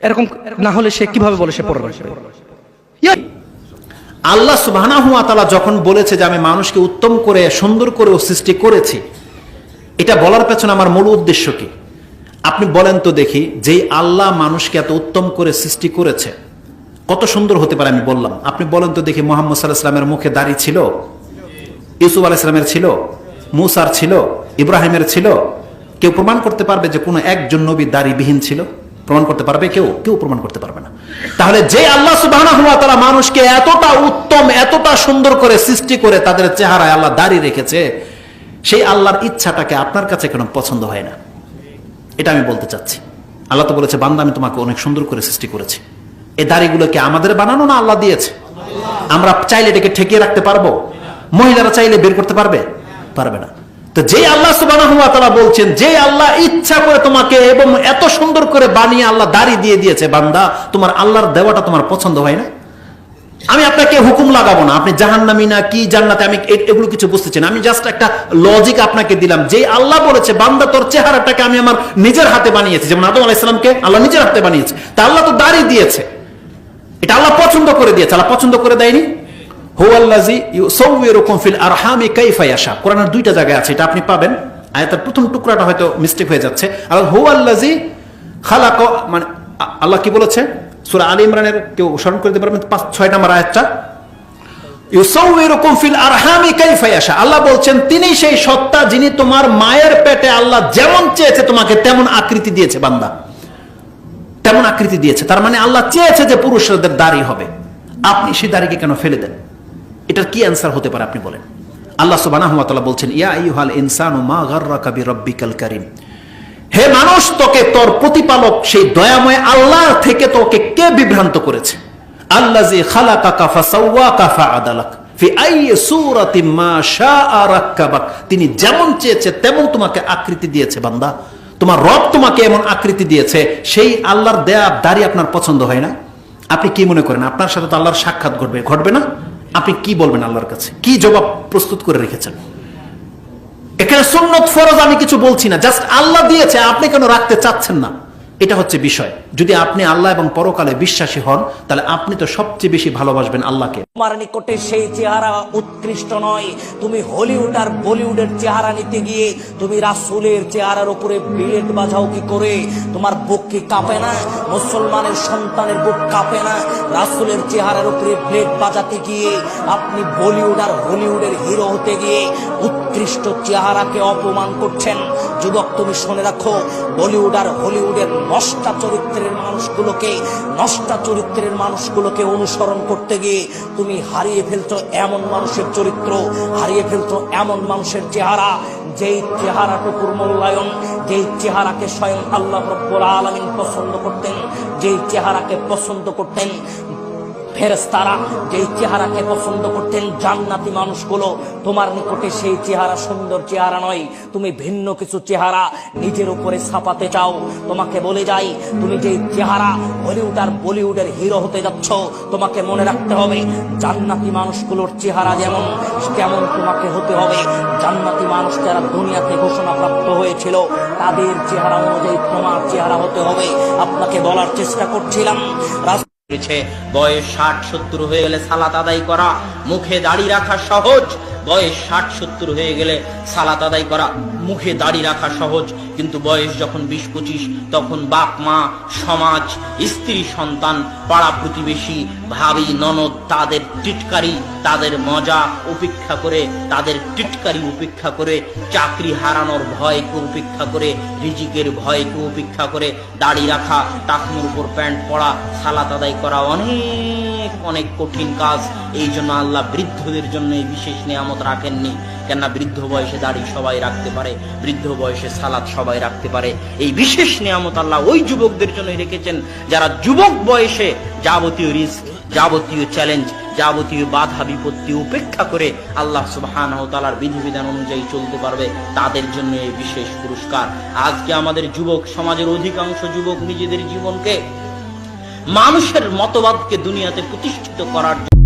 এরকম না হলে সে কীভাবে বলে সে রাখবে? আল্লাহ সুবহানাহু ওয়া তাআলা যখন বলেছে যে আমি মানুষকে উত্তম করে, সুন্দর করে ও সৃষ্টি করেছি, এটা বলার পেছনে আমার মূল উদ্দেশ্য কি? আপনি বলেন তো দেখি যে আল্লাহ মানুষকে এত উত্তম করে সৃষ্টি করেছে, কত সুন্দর হতে পারে আমি বললাম। আপনি বলেন তো দেখি, মোহাম্মদ সাল্লাহ ইসলামের মুখে দাড়ি ছিল, ইউসুফ আলাহ ইসলামের ছিল, মুসার ছিল, ইব্রাহিমের ছিল, কেউ প্রমাণ করতে পারবে যে কোনো একজন নবী দাড়িবিহীন ছিল? প্রমাণ করতে পারবে? কেউ কেউ প্রমাণ করতে পারবে না। তাহলে যে আল্লাহ ওয়া তাআলা মানুষকে এতটা উত্তম, এতটা সুন্দর করে সৃষ্টি করে তাদের চেহারায় আল্লাহ দাঁড়িয়ে রেখেছে, সেই আল্লাহর ইচ্ছাটাকে আপনার কাছে কেন পছন্দ হয় না। এটা আমি বলতে চাচ্ছি। আল্লাহ তো বলেছে, বান্দা, আমি তোমাকে অনেক সুন্দর করে সৃষ্টি করেছি। এই দাড়িগুলোকে আমাদের বানানো না আল্লাহ দিয়েছে? আমরা চাইলে এটাকে ঠেকিয়ে রাখতে পারব? মহিলারা চাইলে বের করতে পারবে? পারবে না। তো যে আল্লাহ ওয়া বলছেন যে আল্লাহ ইচ্ছা করে তোমাকে এবং এত সুন্দর করে বানিয়ে আল্লাহ দাড়ি দিয়ে দিয়েছে, বান্দা, তোমার আল্লাহর দেওয়াটা তোমার পছন্দ হয় না? আমি আপনাকে হুকুম লাগাবো না, আপনি জাহান্নামি না, কি জান্নাতে, আমি এগুলো কিছু বুঝতেছি না। আমি জাস্ট একটা লজিক আপনাকে দিলাম যে আল্লাহ বলেছে, বান্দা, তোর চেহারাটাকে আমি আমার নিজের হাতে বানিয়েছি, যেমন আদম আলাইসালামকে আল্লাহ নিজের হাতে বানিয়েছে। তা আল্লাহ তো দাড়ি দিয়েছে। এটা আল্লাহ পছন্দ করে দিয়েছে, আল্লাহ পছন্দ করে দেয়নি? ফিল আরহামি দুইটা জায়গায় আছে, এটা আপনি পাবেন। প্রথম টুকরাটা হয়তো মিস্টেক হয়ে যাচ্ছে। খালাক মানে আল্লাহ কি আলী ইমরানের কেউ করে দিতে পাঁচ ফিল আরহামি আল্লাহ বলছেন, তিনি সেই সত্তা যিনি তোমার মায়ের পেটে আল্লাহ যেমন চেয়েছে, তোমাকে তেমন আকৃতি দিয়েছে, বান্দা। তেমন আকৃতি দিয়েছে। তার মানে আল্লাহ চেয়েছে যে পুরুষদের দাড়ি হবে। আপনি সেই দাড়িকে কেন ফেলে দেন? এটার কি অ্যান্সার হতে পারে আপনি বলেন? আল্লাহ সুবহানাহু বলছেন, ইয়া ইনসানু কারীম। হে মানুষ, তোকে তোর প্রতিপালক সেই দয়াময় আল্লাহ থেকে তোকে কে বিভ্রান্ত করেছে? আল্লাজি খালাকাকা ফাসাওয়াকা ফাআদালাক। ফি আইয়ি সূরাতিন মা শাআ রাক্কাবাক। তিনি যেমন চেয়েছে, তেমন তোমাকে আকৃতি দিয়েছে, বান্দা। তোমার রব তোমাকে এমন আকৃতি দিয়েছে, সেই আল্লাহর দেয়া দাড়ি আপনার পছন্দ হয় না। আপনি কি মনে করেন, আপনার সাথে তো আল্লাহর সাক্ষাৎ ঘটবে ঘটবে না? আপনি কি বলবেন আল্লাহর কাছে? কি জবাব প্রস্তুত করে রেখেছেন? এখানে সুন্নত ফরজ আমি কিছু বলছি না, জাস্ট আল্লাহ দিয়েছে, আপনি কেন রাখতে চাচ্ছেন না? এটা হচ্ছে বিষয়। যদি আপনি আল্লাহ এবং পরকালে বিশ্বাসী হন, তাহলে আপনি তো সবচেয়ে বেশি ভালোবাসবেন আল্লাহকে। তোমার নিকটে সেই চেহারা উৎকৃষ্ট নয়। তুমি হলিউড আর বলিউডের চেহারা নিতে গিয়ে তুমি রাসুলের চেহারার উপরে বিলেট বাজাও কি করে? তোমার বুক কি কাঁপে না? মুসলমানের সন্তানের বুক কাঁপে না? রাসুলের চেহারার উপরে ব্লেড বাজাতে গিয়ে আপনি বলিউড আর হলিউডের হিরো হতে গিয়ে উৎকৃষ্ট চেহারাকে অপমান করছেন। যুবক, তুমি শুনে রাখো, বলিউড আর হলিউডের নষ্টা চরিত্রের মানুষগুলোকে, নষ্টা চরিত্রের মানুষগুলোকে অনুসরণ করতে গিয়ে তুমি হারিয়ে ফেলছো এমন মানুষের চরিত্র, হারিয়ে ফেলছো এমন মানুষের চেহারা। যেই চেহারাটুকুর মূল্যায়ন, যেই চেহারাকে স্বয়ং আল্লাহ রব্বুল আলমিন পছন্দ করতেন, যেই চেহারাকে পছন্দ করতেন ফেরেস্তারা যেই চেহারাকে পছন্দ করতেন জান্নাতি মানুষগুলো, তোমার নিকটে সেই চেহারা সুন্দর চেহারা নয়। তুমি ভিন্ন কিছু চেহারা নিজের উপরে ছাপাতে চাও। তোমাকে বলে যাই, তুমি যেই চেহারা হলিউড আর বলিউডের হিরো হতে যাচ্ছ, তোমাকে মনে রাখতে হবে, জান্নাতি মানুষগুলোর চেহারা যেমন, তেমন তোমাকে হতে হবে। জান্নাতি মানুষ যারা দুনিয়াতে ঘোষণা প্রাপ্ত হয়েছিল, তাদের চেহারা অনুযায়ী তোমার চেহারা হতে হবে। আপনাকে বলার চেষ্টা করছিলাম বয়স ষাট সত্তর হয়ে গেলে সালাত আদায় করা। মুখে দাড়ি রাখা সহজ। বয়স ষাট, সত্তর হয়ে গেলে সালাত আদায় করা মুখে দাড়ি রাখা সহজ, কিন্তু বয়স যখন বিশ, পঁচিশ, তখন বাপ, মা, সমাজ, স্ত্রী, সন্তান, পাড়া প্রতিবেশী, ভাবি, ননদ, তাদের টিটকারি, তাদের মজা উপেক্ষা করে, তাদের টিটকারি উপেক্ষা করে, চাকরি হারানোর ভয়কে উপেক্ষা করে, রিজিকের ভয়কে উপেক্ষা করে, দাড়ি রাখা, টাকনুর উপর প্যান্ট পরা, সালাত আদায় করা অনেক অনেক কঠিন কাজ। এই জন্য আল্লাহ বৃদ্ধদের জন্য এই বিশেষ নিয়ামত রাখেননি। কেননা বৃদ্ধ বয়সে দাড়ি সবাই রাখতে পারে, বৃদ্ধ বয়সে সালাদ সবাই রাখতে পারে। এই বিশেষ নিয়ামত আল্লাহ ওই যুবকদের জন্য রেখেছেন, যারা যুবক বয়সে যাবতীয় রিস্ক, যাবতীয় চ্যালেঞ্জ, যাবতীয় বাধা, বিপত্তি উপেক্ষা করে আল্লাহ সুবহান তালার বিধিবিধান অনুযায়ী চলতে পারবে, তাদের জন্য এই বিশেষ পুরস্কার। আজকে আমাদের যুবক, সমাজের অধিকাংশ যুবক নিজেদের জীবনকে মানুষের মতবাদকে দুনিয়াতে প্রতিষ্ঠিত করার জন্য